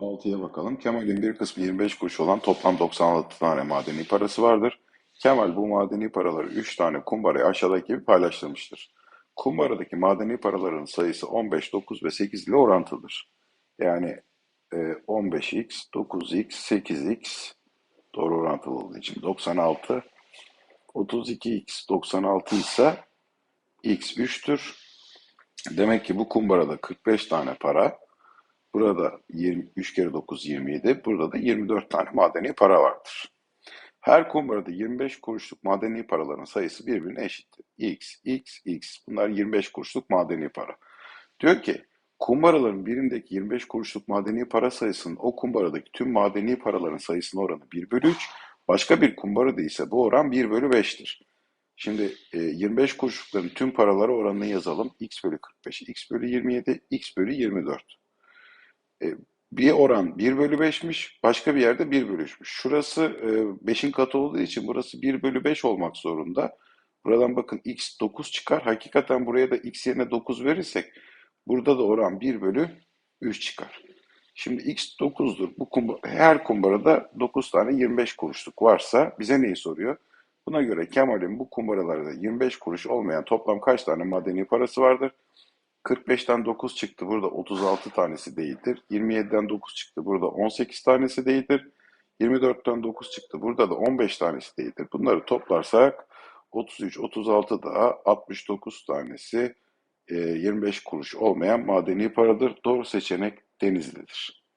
6'ya bakalım. Kemal'in bir kısmı 25 kuruş olan toplam 96 tane madeni parası vardır. Kemal bu madeni paraları 3 tane kumbaraya aşağıdaki gibi paylaştırmıştır. Kumbaradaki madeni paraların sayısı 15, 9 ve 8 ile orantılıdır. Yani e, 15x, 9x, 8x doğru orantılı olduğu için 96, 32x, 96 ise x 3'tür. Demek ki bu kumbarada 45 tane para, burada 20, 3 kere 9 27, burada da 24 tane madeni para vardır. Her kumbarada 25 kuruşluk madeni paraların sayısı birbirine eşittir. X, X, X. Bunlar 25 kuruşluk madeni para. Diyor ki kumbaraların birindeki 25 kuruşluk madeni para sayısının o kumbaradaki tüm madeni paraların sayısına oranı 1 bölü 3. Başka bir kumbarada ise bu oran 1 bölü 5'tir. Şimdi e, 25 kuruşlukların tüm paraları oranını yazalım. X bölü 45, X bölü 27, X bölü 24. E, bir oran 1 bölü 5'miş, başka bir yerde 1 bölü 3'müş. Şurası e, 5'in katı olduğu için burası 1 bölü 5 olmak zorunda. Buradan bakın x 9 çıkar. Hakikaten buraya da x yerine 9 verirsek burada da oran 1 bölü 3 çıkar. Şimdi x 9'dur. Bu kumba, her kumbarada 9 tane 25 kuruşluk varsa bize neyi soruyor? Buna göre Kemal'in bu kumbaralarda 25 kuruş olmayan toplam kaç tane madeni parası vardır? 45'ten 9 çıktı. Burada 36 tanesi değildir. 27'den 9 çıktı. Burada 18 tanesi değildir. 24'ten 9 çıktı. Burada da 15 tanesi değildir. Bunları toplarsak 33, 36 daha 69 tanesi e, 25 kuruş olmayan madeni paradır. Doğru seçenek Denizli'dir.